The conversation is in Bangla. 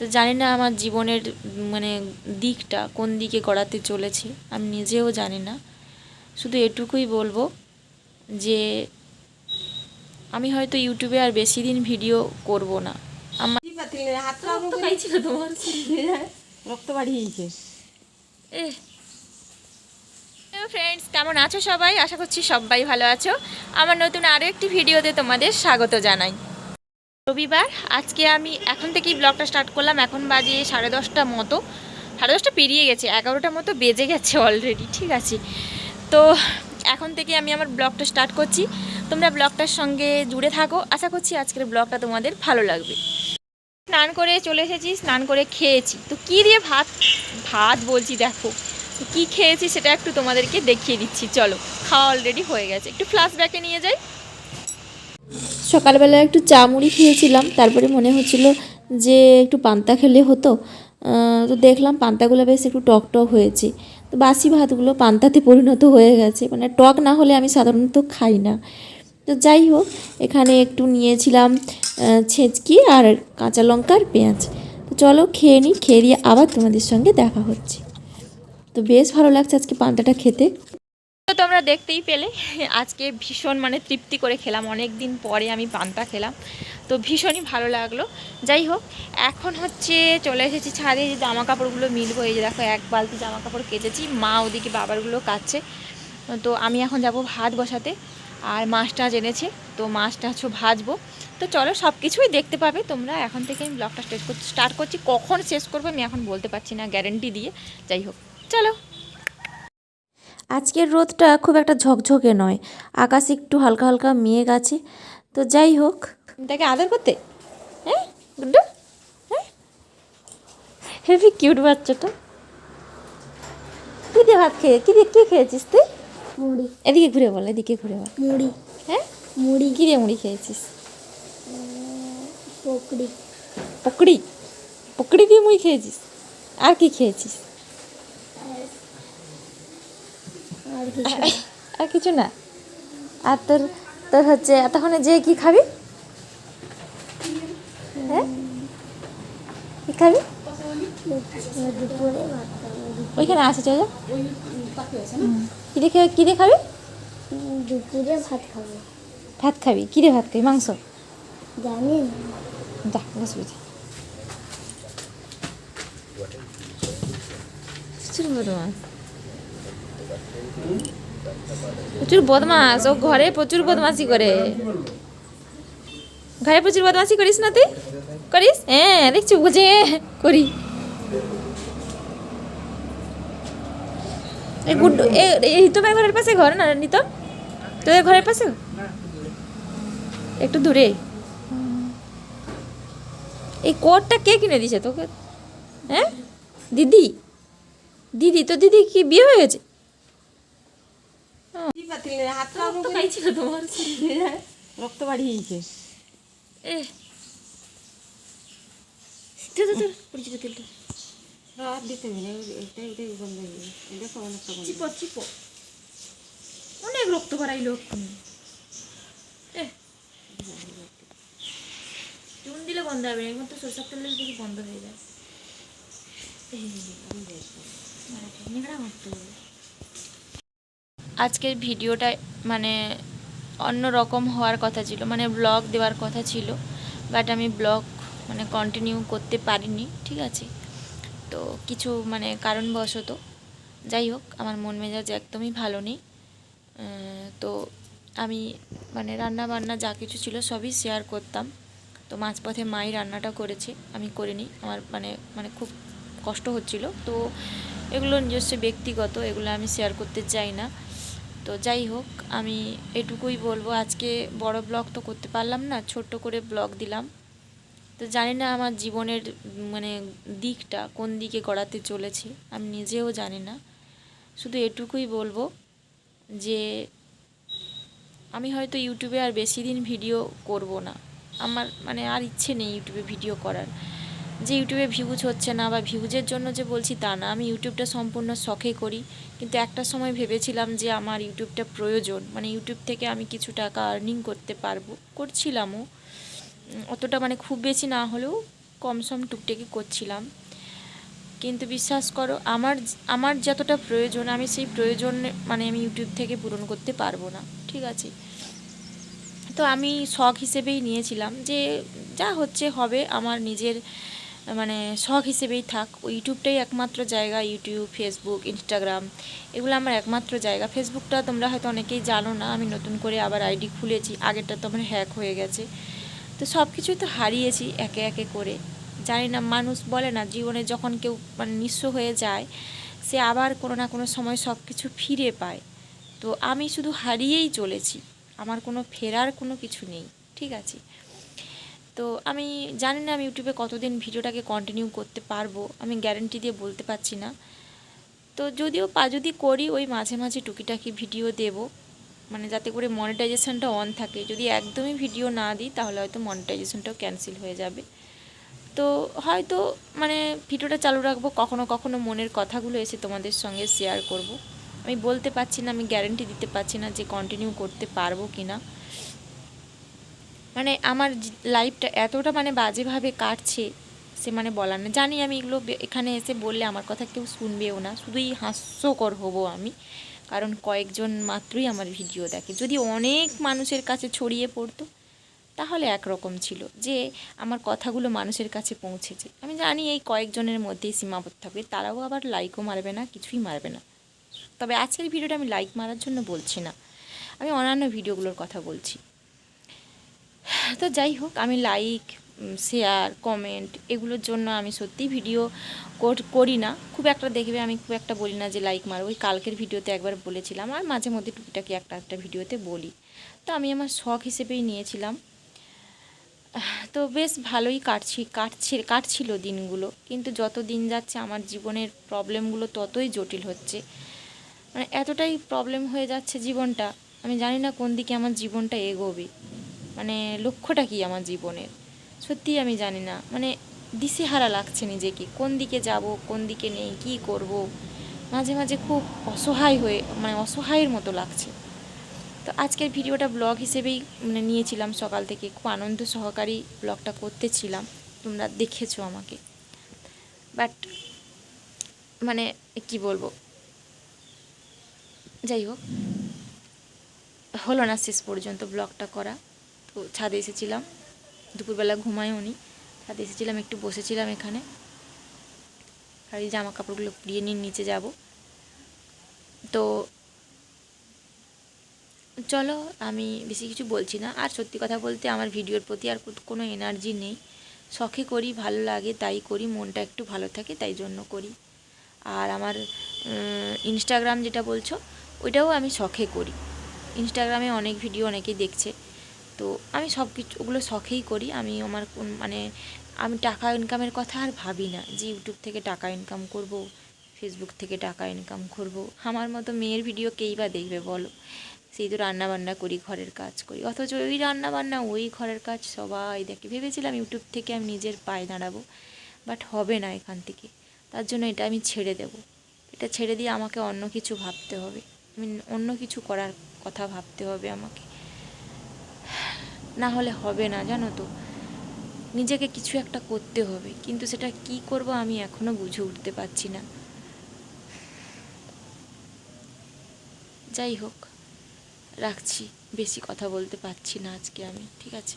তো জানি না আমার জীবনের মানে দিকটা কোন দিকে গড়াতে চলেছে আমি নিজেও জানি না। শুধু এটুকুই বলব যে আমি হয়তো ইউটিউবে আর বেশি দিন ভিডিও করব না। আমার তোমার? রক্ত বাড়িয়েছে এ ফ্রেন্ডস কেমন আছো সবাই? আশা করছি সবাই ভালো আছো। আমার নতুন আরও একটি ভিডিওতে তোমাদের স্বাগত জানাই। রবিবার। আজকে আমি এখন থেকেই ব্লগটা স্টার্ট করলাম। এখন বাজে সাড়ে দশটা মতো। সাড়ে দশটা পেরিয়ে গেছে, এগারোটা মতো বেজে গেছে অলরেডি ঠিক আছে? তো এখন থেকে আমি আমার ব্লগটা স্টার্ট করছি। তোমরা ব্লগটার সঙ্গে জুড়ে থাকো। আশা করছি আজকের ব্লগটা তোমাদের ভালো লাগবে। স্নান করে চলে এসেছি, স্নান করে খেয়েছি। তো কী দিয়ে ভাত? ভাত বলছি, দেখো। কী খেয়েছি সেটা একটু তোমাদেরকে দেখিয়ে দিচ্ছি। চলো, খাওয়া অলরেডি হয়ে গেছে। একটু ফ্ল্যাশব্যাকে নিয়ে যাই। সকালবেলা একটু চা মুড়ি খেয়েছিলাম, তারপরে মনে হচ্ছিল যে একটু পান্তা খেলে হতো। তো দেখলাম পান্তাগুলো বেশ একটু টক টক হয়েছে। তো বাসি ভাতগুলো পান্তাতে পরিণত হয়ে গেছে। মানে টক না হলে আমি সাধারণত খাই না। তো যাই হোক, এখানে একটু নিয়েছিলাম ছেঁচকি আর কাঁচা লঙ্কা আর পেঁয়াজ। তো চলো খেয়ে নিই, খেয়ে দিয়ে আবার তোমাদের সঙ্গে দেখা হচ্ছে। তো বেশ ভালো লাগছে আজকে পান্তাটা খেতে। তো তোমরা দেখতেই পেলে, আজকে ভীষণ মানে তৃপ্তি করে খেলাম অনেক দিন পরে আমি পান্তা খেলাম, তো ভীষণই ভালো লাগল। যাই হোক, এখন হচ্ছে চলে এসেছি ছাদে যে জামা কাপড়গুলো মিলবো, এই যে দেখো এক বালতি জামা কাপড় কেচেছি, মা ওদিকে বাবারগুলো কাচ্ছে। তো আমি এখন যাব ভাত বসাতে, আর মাছটা জেনেছে, তো মাছটা হচ্ছে ভাজবো। তো চলো সব কিছুই দেখতে পাবে তোমরা, এখন থেকে আমি ব্লগটা স্টার্ট করছি স্টার্ট করছি, কখন শেষ করব আমি এখন বলতে পারছি না গ্যারেন্টি দিয়ে। যাই হোক, চলো। আজকের রোদটা খুব একটা ঝকঝকে নয়। আকাশ একটু হালকা হালকা মেঘ আছে। তো যাই হোক। তাকে আদর করতে? হ্যাঁ? গুড্ডু হ্যাঁ? হেভি কিউট বাচ্চাটা। কী দিয়ে ভাত খেয়ে কী দিয়ে কী খেয়েছিস তুই? মুড়ি। এদিকে ঘুরে বল এদিকে ঘুরে বল। মুড়ি। হ্যাঁ? মুড়ি। কী দিয়ে মুড়ি খেয়েছিস? পকড়ি। পকড়ি? পকড়ি দিয়ে মুড়ি খেয়েছিস? আর কি খেয়েছিস? আর কিছু আর কিছু না। আর তোর তোর হচ্ছে এতক্ষণে যে কি খাবি? হ্যাঁ? কি খাবি? দুপুরে ভাত খাব ওইখানে আসে চলে কী দিয়ে খে- কী দিয়ে খাবি? দুপুরে ভাত খাব। ভাত খাবি? কী দিয়ে ভাত খাবি? মাংস? জানি যা বসবি যা প্রচুর বদমাস। প্রচুর বদমাস ও ঘরে প্রচুর বদমাসি করে। ঘরে প্রচুর বদমাসি করিস না তুই? করিস? হ্যাঁ দেখছি বুঝে, করি। এই গুড্ডু এই তোমার ঘরের পাশে ঘর না নিতম তোদের ঘরের পাশে? একটু দূরে। এই কোটটা কে কিনে দিয়েছে তোকে? হ্যাঁ? দিদি? দিদি তো দিদি কি বিয়ে হয়ে গেছে? রক্ত খাইছিল তোমার রক্ত বাড়িয়েছে এ পরিচিত তেলটা। আর দিতে না এটা হয়ে এটা খাওয়ানো একটা বন্ধ চিপো চিপো অনেক রক্ত বাড়াইলো। এ চুন দিলে বন্ধ হবে না এর মধ্যে সরষের তেল দিলে দেখি বন্ধ হয়ে যায় এই, মারতে হবে। আজকের ভিডিওটা মানে অন্য রকম হওয়ার কথা ছিল মানে ব্লগ দেওয়ার কথা ছিল বাট আমি ব্লগ মানে কন্টিনিউ করতে পারিনি, ঠিক আছে? তো কিছু মানে কারণবশত, যাই হোক, আমার মন মেজাজ একদমই ভালো নেই। তো আমি মানে রান্না বান্না যা কিছু ছিল সবই শেয়ার করতাম। তো মাঝপথে মাই রান্নাটা করেছে, আমি করিনি আমার মানে মানে খুব কষ্ট হচ্ছিল। তো এগুলো নিজস্ব ব্যক্তিগত, এগুলো আমি শেয়ার করতে চাই না। তো যাই হোক, আমি এটুকুই বলব। আজকে বড় ব্লগ তো করতে পারলাম না, ছোট্ট করে ব্লগ দিলাম। তো জানি না আমার জীবনের মানে দিকটা কোন দিকে গড়াতে চলেছে, আমি নিজেও জানি না। শুধু এটুকুই বলব যে, আমি হয়তো ইউটিউবে আর বেশি দিন ভিডিও করব না। আমার মানে আর ইচ্ছে নেই ইউটিউবে ভিডিও করার। যে ইউটিউবে ভিউজ হচ্ছে না বা ভিউজের জন্য যে বলছি তা না। আমি ইউটিউবটা সম্পূর্ণ শখে করি। কিন্তু একটা সময় ভেবেছিলাম যে আমার ইউটিউবটা প্রয়োজন। মানে ইউটিউব থেকে আমি কিছু টাকা আর্নিং করতে পারব। করছিলামও। অতটা মানে খুব বেশি না হলেও কম সম টুকটাকি করছিলাম। কিন্তু বিশ্বাস করো, আমার আমার যতটা প্রয়োজন, আমি সেই প্রয়োজন মানে আমি ইউটিউব থেকে পূরণ করতে পারব না। ঠিক আছে? তো আমি শখ হিসেবেই নিয়েছিলাম যে যা হচ্ছে হবে, আমার নিজের মানে শখ হিসেবেই থাক, ওই ইউটিউবটাই একমাত্র জায়গা, ইউটিউব ফেসবুক ইনস্টাগ্রাম এগুলো আমার একমাত্র জায়গা। ফেসবুকটা তোমরা হয়তো অনেকেই জানো না, আমি নতুন করে আবার আইডি খুলেছি, আগেরটা তো আমার হ্যাক হয়ে গেছে। তো সব কিছুই তো হারিয়েছি একে একে করে। জানি না, মানুষ বলে না, জীবনে যখন কেউ মানে নিঃস্ব হয়ে যায়, সে আবার কোনো না কোনো সময় সব কিছু ফিরে পায়। তো আমি শুধু হারিয়েই চলেছি, আমার কোনো ফেরার কোনো কিছু নেই, ঠিক আছে? তো আমি জানি না আমি ইউটিউবে কতদিন ভিডিওটাকে কন্টিনিউ করতে পারব, আমি গ্যারেন্টি দিয়ে বলতে পারছি না। তো যদিও পা, যদি করি ওই মাঝে মাঝে টুকিটাকি ভিডিও দেব মানে যাতে করে মনিটাইজেশনটা অন থাকে। যদি একদমই ভিডিও না দিই, তাহলে হয়তো মনিটাইজেশনটাও ক্যান্সেল হয়ে যাবে। তো হয়তো মানে ভিডিওটা চালু রাখব, কখনো কখনো মনের কথাগুলো এসে তোমাদের সঙ্গে শেয়ার করব। আমি বলতে পারছি না, আমি গ্যারেন্টি দিতে পারছি না যে কন্টিনিউ করতে পারব কি না মানে আমার লাইফটা এতটা মানে বাজেভাবে কাটছে, সে মানে বলার না। জানি আমি এগুলো এখানে এসে বললে আমার কথা কেউ শুনবেও না, শুধুই হাস্যকর হব আমি। কারণ কয়েকজন মাত্রই আমার ভিডিও দেখে। যদি অনেক মানুষের কাছে ছড়িয়ে পড়তো, তাহলে একরকম ছিল যে আমার কথাগুলো মানুষের কাছে পৌঁছেছে। আমি জানি এই কয়েকজনের মধ্যেই সীমাবদ্ধ থাকবে, তারাও আবার লাইকও মারবে না, কিছুই মারবে না। তবে আজকের ভিডিওটা আমি লাইক মারার জন্য বলছি না। আমি অন্যান্য ভিডিওগুলোর কথা বলছি। তো যাই হোক, আমি লাইক শেয়ার কমেন্ট এগুলোর জন্য আমি সত্যিই ভিডিও কর- না। খুব একটা দেখবে, আমি খুব একটা বলি না যে লাইক মারো ওই কালকের ভিডিওতে একবার বলেছিলাম, আর মাঝে মধ্যে টুকিটাকি একটা একটা ভিডিওতে বলি। তো আমি আমার শখ হিসেবেই নিয়েছিলাম। তো বেশ ভালোই কাটছি, কাটছে, কাটছিল দিনগুলো। কিন্তু যত দিন যাচ্ছে, আমার জীবনের প্রবলেমগুলো ততই জটিল হচ্ছে। মানে এতটাই প্রবলেম হয়ে যাচ্ছে জীবনটা, আমি জানি না কোন দিকে আমার জীবনটা এগোবে। মানে লক্ষ্যটা কি আমার জীবনের? সত্যিই আমি জানি না। মানে দিশেহারা লাগছে নিজেকে। কোন দিকে যাব, কোন দিকে নেই, কী করব? মাঝে মাঝে খুব অসহায় হয়ে মানে অসহায়ের মতো লাগছে। তো আজকের ভিডিওটা ব্লগ হিসেবেই মানে নিয়েছিলাম সকাল থেকে। খুব আনন্দ সহকারী ব্লগটা করতেছিলাম। তোমরা দেখেছ আমাকে। বাট মানে কি বলব? যাই হোক। হলো না শেষ পর্যন্ত ব্লগটা করা। তো ছাদে এসেছিলাম। দুপুরবেলা ঘুমায়ও নি ছাদে এসেছিলাম, একটু বসেছিলাম এখানে। আর এই জামা কাপড়গুলো পুড়িয়ে নিয়ে নিচে যাব। তো চলো, আমি বেশি কিছু বলছি না। আর সত্যি কথা বলতে আমার ভিডিওর প্রতি আর কোনো এনার্জি নেই। শখে করি, ভালো লাগে, তাই করি, মনটা একটু ভালো থাকে, তাই জন্য করি। আর আমার ইনস্টাগ্রাম যেটা বলছো, ওইটাও আমি শখে করি। ইনস্টাগ্রামে অনেক ভিডিও অনেকেই দেখছে। তো আমি সব কিছু, ওগুলো শখেই করি। আমি আমার মানে আমি টাকা ইনকামের কথা আর ভাবি না যে ইউটিউব থেকে টাকা ইনকাম করব ফেসবুক থেকে টাকা ইনকাম করব। আমার মতো মেয়ের ভিডিও কেই বা দেখবে বলো? সেই তো রান্নাবান্না করি, ঘরের কাজ করি। অথচ ওই রান্নাবান্না, ওই ঘরের কাজ সবাই দেখে। ভেবেছিলাম ইউটিউব থেকে আমি নিজের পায়ে দাঁড়াবো বাট হবে না এখান থেকে। তার জন্য এটা আমি ছেড়ে দেব। এটা ছেড়ে দিয়ে আমাকে অন্য কিছু ভাবতে হবে। আমি অন্য কিছু করার কথা ভাবতে হবে আমাকে। না হলে হবে না, জানো তো। নিজেকে কিছু একটা করতে হবে, কিন্তু সেটা কি করব আমি এখনও বুঝে উঠতে পারছি না। যাই হোক, রাখছি, বেশি কথা বলতে পারছি না আজকে আমি, ঠিক আছে?